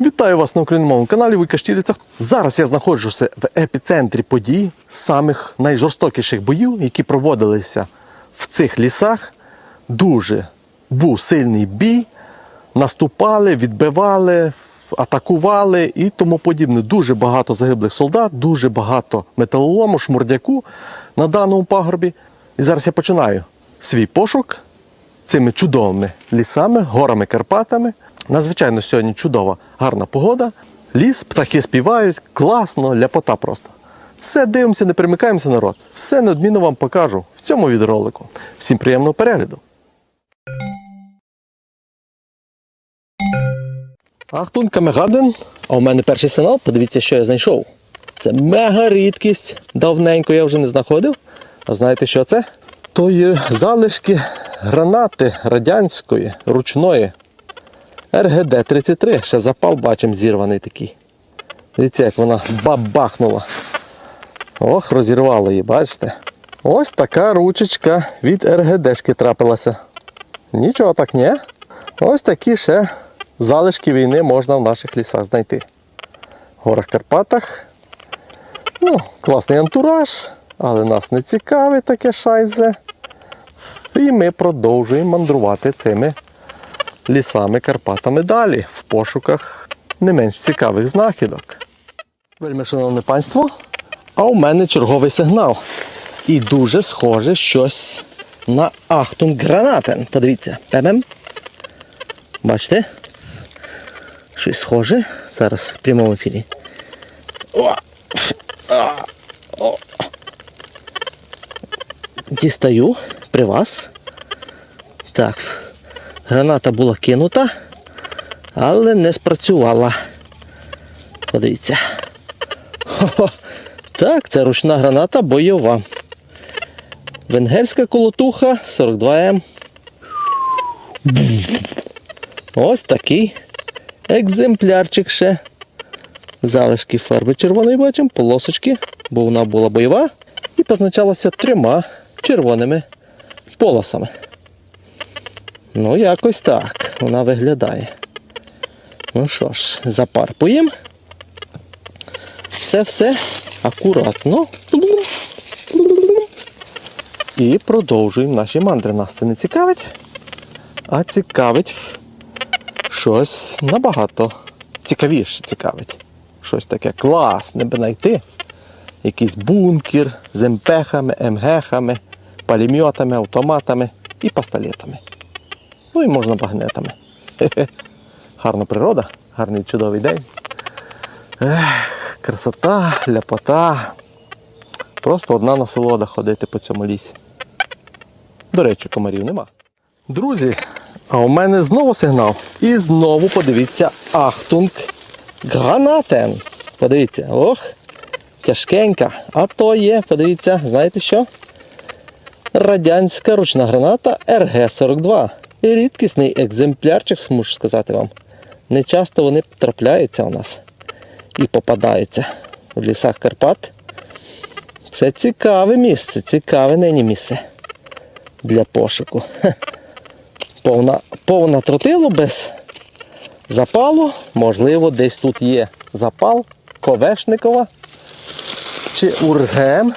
Вітаю вас на україномовному каналі Вуйка Штіриця. Зараз я знаходжуся в епіцентрі подій самих найжорстокіших боїв, які проводилися в цих лісах. Дуже був сильний бій. Наступали, відбивали, атакували і тому подібне. Дуже багато загиблих солдат, дуже багато металолому, шмурдяку на даному пагорбі. І зараз я починаю свій пошук цими чудовими лісами, горами Карпатами. Надзвичайно сьогодні чудова, гарна погода. Ліс, птахи співають, класно, ляпота просто. Все дивимося, не примикаємося народ. Все неодмінно вам покажу в цьому відеоролику. Всім приємного перегляду. Ахтун Камегаден, а у мене перший сигнал, подивіться, що я знайшов. Це мега рідкість. Давненько я вже не знаходив. А знаєте, що це? То є залишки гранати радянської ручної РГД-33. Ще запал бачимо зірваний такий. Дивіться, як вона бабахнула. Ох, розірвало її, бачите? Ось така ручечка від РГДшки трапилася. Нічого так, ні. Ось такі ще залишки війни можна в наших лісах знайти. В горах Карпатах. Ну, класний антураж, але нас не цікавить таке шайзе. І ми продовжуємо мандрувати цими лісами Карпатами далі в пошуках не менш цікавих знахідок. Вельми шановне панство, а у мене черговий сигнал. І дуже схоже щось на Ахтун Гранатен. Подивіться, пемем. Бачите? Щось схоже. Зараз в прямому ефірі. Дістаю при вас. Так. Граната була кинута, але не спрацювала. Подивіться. Так, це ручна граната бойова. Венгерська колотуха 42М. Ось такий екземплярчик ще. Залишки фарби червоної бачимо, полосочки, бо вона була бойова і позначалася трьома червоними полосами. Ну, якось так вона виглядає. Ну що ж, запарпуємо. Це все акуратно. І продовжуємо наші мандри. Нас це не цікавить, а цікавить щось набагато цікавіше цікавить. Щось таке класне би знайти. Якийсь бункер з МПХами, МГХами, пулеметами, автоматами і пістолетами. Ну і можна багнетами. Гарна природа, гарний чудовий день. Ех, красота, ляпота. Просто одна насолода ходити по цьому лісі. До речі, комарів нема. Друзі, а у мене знову сигнал. І знову подивіться Ахтунг Гранатен. Подивіться, ох, тяжкенька. А то є, подивіться, знаєте що? Радянська ручна граната РГ-42. Рідкісний екземплярчик, мушу сказати вам. Не часто вони трапляються у нас і попадаються в лісах Карпат. Це цікаве місце, цікаве нині місце для пошуку. Повна, повна тротилу без запалу. Можливо, десь тут є запал Ковешникова чи УРСГМ.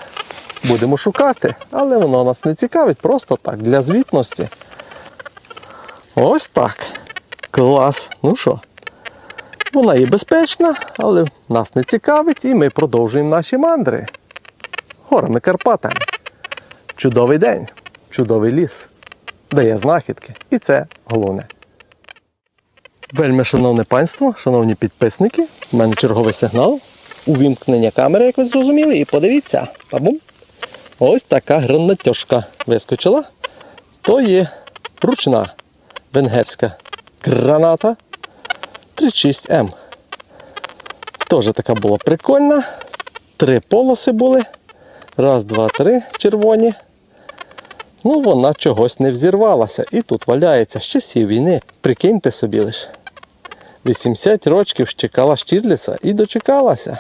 Будемо шукати, але воно нас не цікавить, просто так, для звітності. Ось так. Клас. Ну що? Вона є безпечна, але нас не цікавить і ми продовжуємо наші мандри. Горами Карпатами. Чудовий день, чудовий ліс. Дає знахідки. І це головне. Вельми шановне панство, шановні підписники, у мене черговий сигнал. Увімкнення камери, як ви зрозуміли, і подивіться. Бабум. Ось така гранатьошка вискочила. То є ручна венгерська граната 36М. Теж така була прикольна. Три полоси були. Раз, два, три червоні. Ну, вона чогось не взірвалася. І тут валяється з часів війни. Прикиньте собі лише. 80 років чекала Штірліца і дочекалася.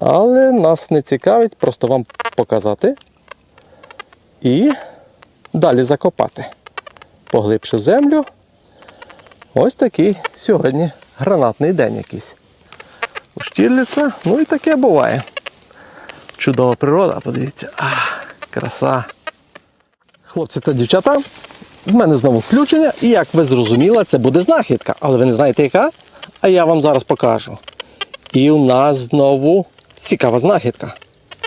Але нас не цікавить, просто вам показати і далі закопати. Поглибше землю. Ось такий сьогодні гранатний день якийсь. У Штірліца, ну і таке буває. Чудова природа, подивіться. А, краса. Хлопці та дівчата, в мене знову включення, і як ви зрозуміли, це буде знахідка. Але ви не знаєте яка? А я вам зараз покажу. І у нас знову цікава знахідка.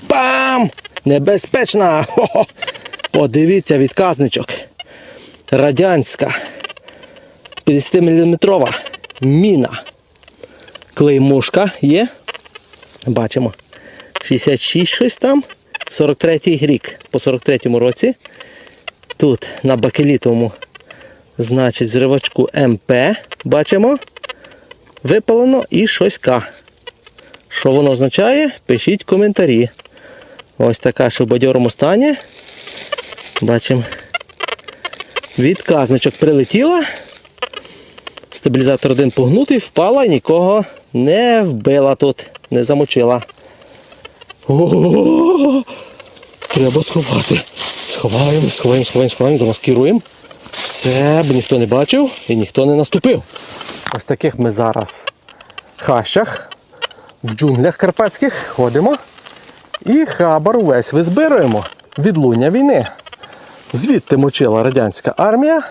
Пам! Небезпечна! Хо-хо! Подивіться, відказничок. Радянська. 50-мм міна. Клеймушка є. Бачимо. 66 щось там. 43-й рік. По 43-му році. Тут на бакелітовому, значить, зривачку МП. Бачимо. Випалено і щось К. Що воно означає? Пишіть коментарі. Ось така, що в бадьорому стані. Бачимо. Відказничок прилетіла. Стабілізатор один погнутий, впала нікого не вбила тут, не замочила. О, треба сховати. Сховаємо, сховаємо, сховаємо, сховаємо, замаскируємо. Все, бо ніхто не бачив і ніхто не наступив. Ось таких ми зараз хащах в джунглях карпатських ходимо і хабар увесь від луння війни. Звідти мочила радянська армія,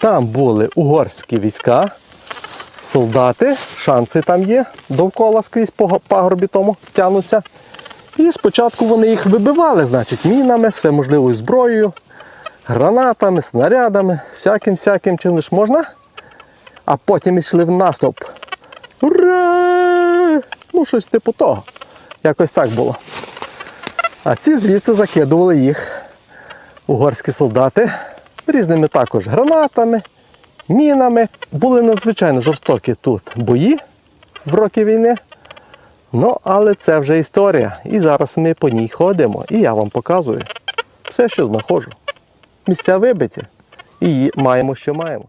там були угорські війська, солдати, шанси там є, довкола скрізь по пагорбі тому тянуться. І спочатку вони їх вибивали, значить, мінами, все можливою зброєю, гранатами, снарядами, всяким-всяким чим лиш можна. А потім йшли в наступ. Ура! Ну, щось типу того. Якось так було. А ці звідси закидували їх угорські солдати різними також гранатами, мінами. Були надзвичайно жорстокі тут бої в роки війни. Ну, але це вже історія. І зараз ми по ній ходимо. І я вам показую все, що знаходжу. Місця вибиті. І маємо, що маємо.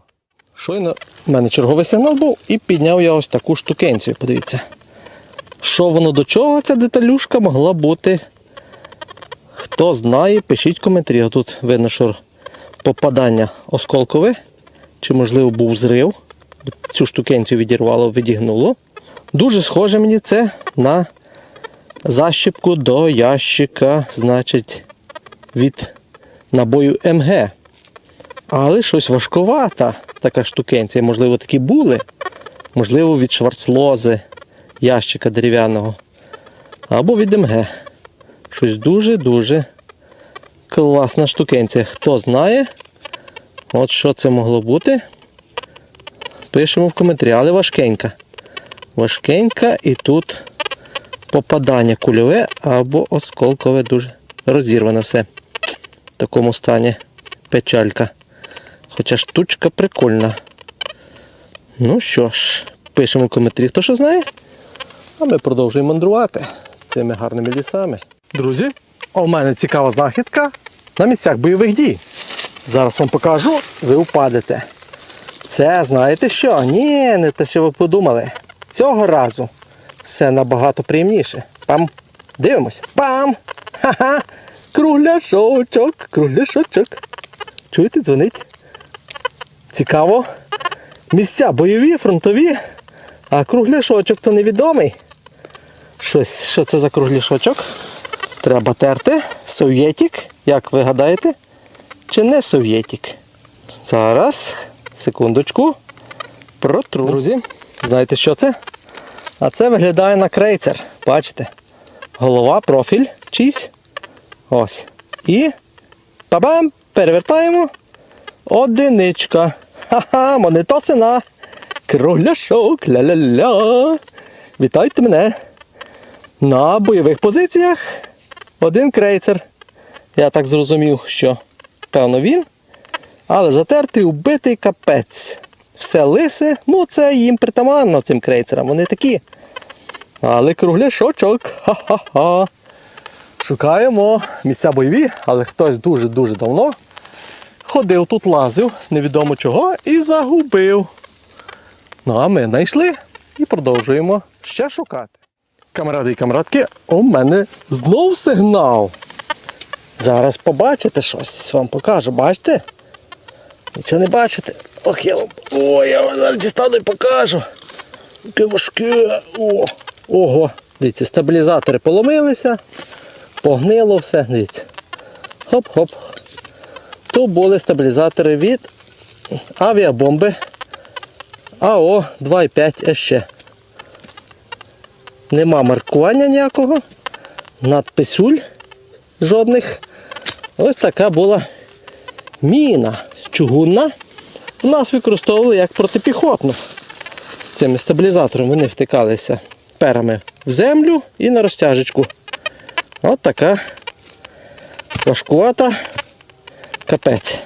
Щойно в мене черговий сигнал був і підняв я ось таку штукенцію. Подивіться. Що воно до чого, ця деталюшка могла бути. Хто знає, пишіть коментарі. А Тут видно, що попадання осколкове. Чи, можливо, був зрив. Цю штукенцію відірвало, відігнуло. Дуже схоже мені це на защіпку до ящика, значить, від набою МГ. Але щось важковата така штукенція. Можливо, такі були. Можливо, від шварцлози ящика дерев'яного. Або від МГ. Щось дуже-дуже класна штукенція. Хто знає, от що це могло бути, пишемо в коментарі, але важкенька. Важкенька і тут попадання кульове або осколкове дуже розірване все. В такому стані печалька. Хоча штучка прикольна. Ну що ж, пишемо в коментарі, хто що знає. А ми продовжуємо мандрувати цими гарними лісами. Друзі, у мене цікава знахідка на місцях бойових дій. Зараз вам покажу, ви впадете. Це знаєте що? Ні, не те, що ви подумали. Цього разу все набагато приємніше. Пам. Дивимось. Пам! Ха-ха! Кругляшочок, кругляшочок. Чуєте, дзвонить? Цікаво. Місця бойові, фронтові, а кругляшочок то невідомий. Щось, що це за кругляшочок? Треба терти. Совєтік, як ви гадаєте? Чи не совєтік? Зараз, секундочку. Протру. Друзі, знаєте, що це? А це виглядає на крейцер. Бачите? Голова, профіль, чийсь. Ось. І бабам! Перевертаємо. Одиничка. Ха-ха, монета сина. Кругляшок, ля-ля-ля. Вітайте мене. На бойових позиціях один крейцер. Я так зрозумів, що певно він. Але затертий, убитий капець. Все лисе, ну це їм притаманно цим крейцерам. Вони такі. Але кругляшочок. Ха-ха-ха. Шукаємо місця бойові, але хтось дуже-дуже давно ходив тут, лазив, невідомо чого, і загубив. Ну а ми знайшли і продовжуємо ще шукати. Камради і камрадки, у мене знов сигнал. Зараз побачите щось, вам покажу, бачите? Нічого не бачите? Ох, я вам. Ой, я вам зараз дістану і покажу. Важке. О, ого. Дивіться, стабілізатори поломилися, погнило все. Дивіться. Хоп-хоп. То були стабілізатори від авіабомби АО 2,5 ще. Нема маркування ніякого, надписюль жодних. Ось така була міна чугунна. В нас використовували як протипіхотну. Цими стабілізаторами вони втикалися перами в землю і на розтяжечку. От така важкувата капець.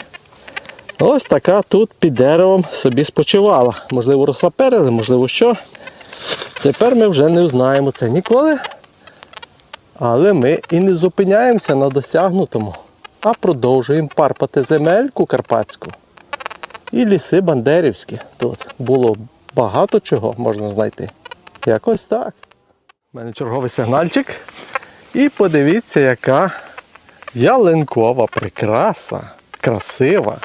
Ось така тут під деревом собі спочивала. Можливо, розсаперили, можливо, що. Тепер ми вже не знаємо це ніколи. Але ми і не зупиняємося на досягнутому, а продовжуємо парпати земельку карпатську. І ліси бандерівські. Тут було багато чого можна знайти. Якось так. У мене черговий сигнальчик. І подивіться, яка ялинкова прикраса, красива.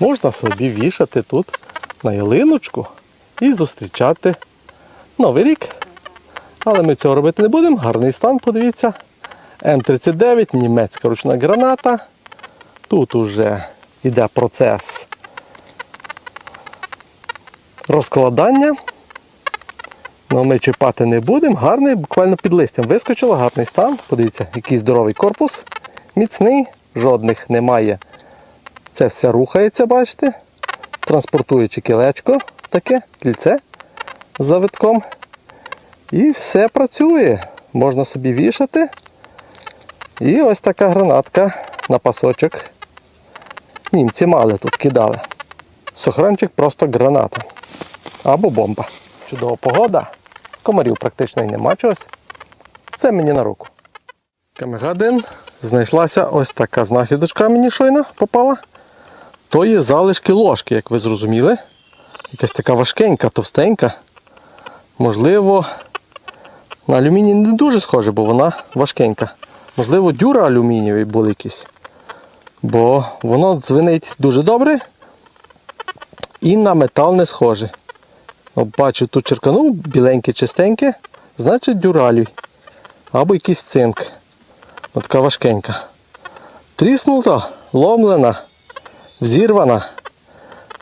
Можна собі вішати тут на ялиночку і зустрічати Новий рік. Але ми цього робити не будемо. Гарний стан, подивіться. М39, німецька ручна граната. Тут уже йде процес розкладання. Ну, ми чіпати не будемо. Гарний, буквально під листям вискочило, гарний стан. Подивіться, який здоровий корпус. Міцний, жодних немає. Це все рухається, бачите. Транспортуючи кілечко, таке, кільце з завитком. І все працює. Можна собі вішати. І ось така гранатка на пасочок. Німці мали тут кидали. Сохранчик просто граната. Або бомба. Чудова погода. Комарів практично і нема чогось. Це мені на руку. Камегадин знайшлася ось така знахідочка мені щойно попала. То є залишки ложки, як ви зрозуміли. Якась така важкенька, товстенька. Можливо, на алюміній не дуже схоже, бо вона важкенька. Можливо, дюра алюмінієві були якісь. Бо воно дзвенить дуже добре і на метал не схоже. Бачу, тут черканув біленьке, чистеньке, значить дюралій. Або якийсь цинк. От така важкенька. Тріснута, ломлена, взірвана.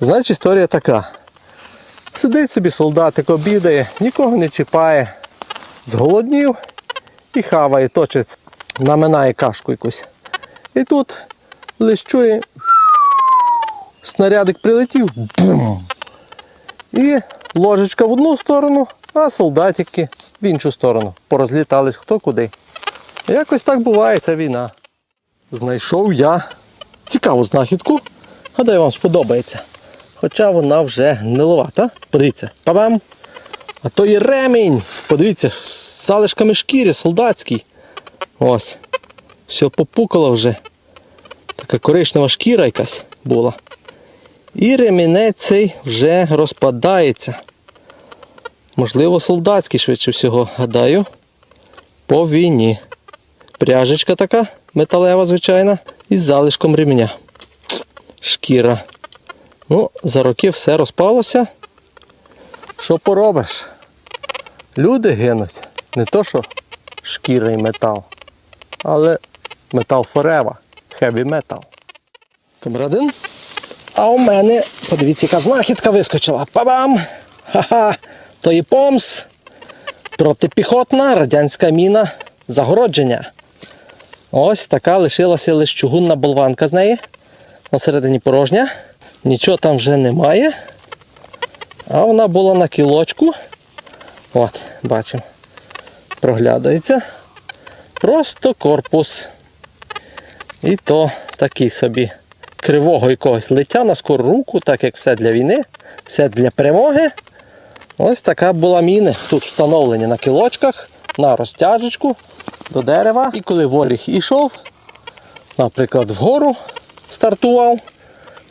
Значить історія така. Сидить собі солдатик, обідає, нікого не чіпає, зголоднів і хаває, точить, наминає кашку якусь. І тут лиш чує, снарядик прилетів, бум! І ложечка в одну сторону, а солдатики в іншу сторону. Порозлітались хто куди. Якось так буває ця війна. Знайшов я цікаву знахідку. Гадаю, вам сподобається. Хоча вона вже гниловата. Подивіться, пабам! А то є ремінь. Подивіться, з залишками шкіри, солдатський. Ось. Все попукало вже. Така коричнева шкіра якась була. І ремінець цей вже розпадається. Можливо, солдатський швидше всього, гадаю. По війні. Пряжечка така металева, звичайна, із залишком ремня. Шкіра. Ну, за роки все розпалося. Що поробиш? Люди гинуть. Не то, що шкіра і метал, але метал форева, heavy metal. Камрадин. А у мене, подивіться, яка знахідка вискочила. Па-бам! Ха-ха! То і помс. Протипіхотна радянська міна загородження. Ось така лишилася лише чугунна болванка з неї. Посередині порожня. Нічого там вже немає. А вона була на кілочку. От, бачимо. Проглядається. Просто корпус. І то такий собі кривого якогось лиття на скору руку, так як все для війни, все для перемоги. Ось така була міни. Тут встановлені на кілочках, на розтяжечку до дерева. І коли воріг ішов, наприклад, вгору стартував,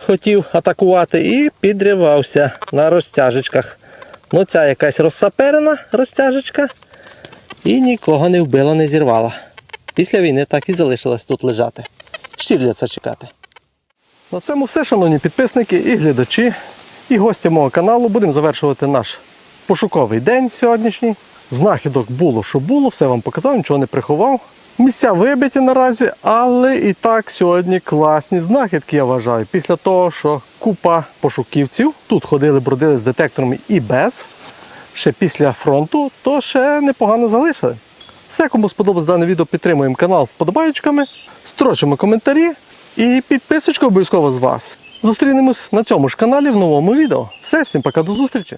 хотів атакувати і підривався на розтяжечках. Ну, ця якась розсаперена розтяжечка і нікого не вбила, не зірвала. Після війни так і залишилась тут лежати. Щірляться чекати. На цьому все, шановні підписники і глядачі, і гості мого каналу. Будемо завершувати наш пошуковий день сьогоднішній. Знахідок було, що було, все вам показав, нічого не приховав. Місця вибиті наразі, але і так сьогодні класні знахідки, я вважаю. Після того, що купа пошуківців тут ходили, бродили з детекторами і без, ще після фронту, то ще непогано залишили. Все, кому сподобалось дане відео, підтримуємо канал вподобайками, строчимо коментарі і підписочка обов'язково з вас. Зустрінемось на цьому ж каналі в новому відео. Все, всім пока, до зустрічі!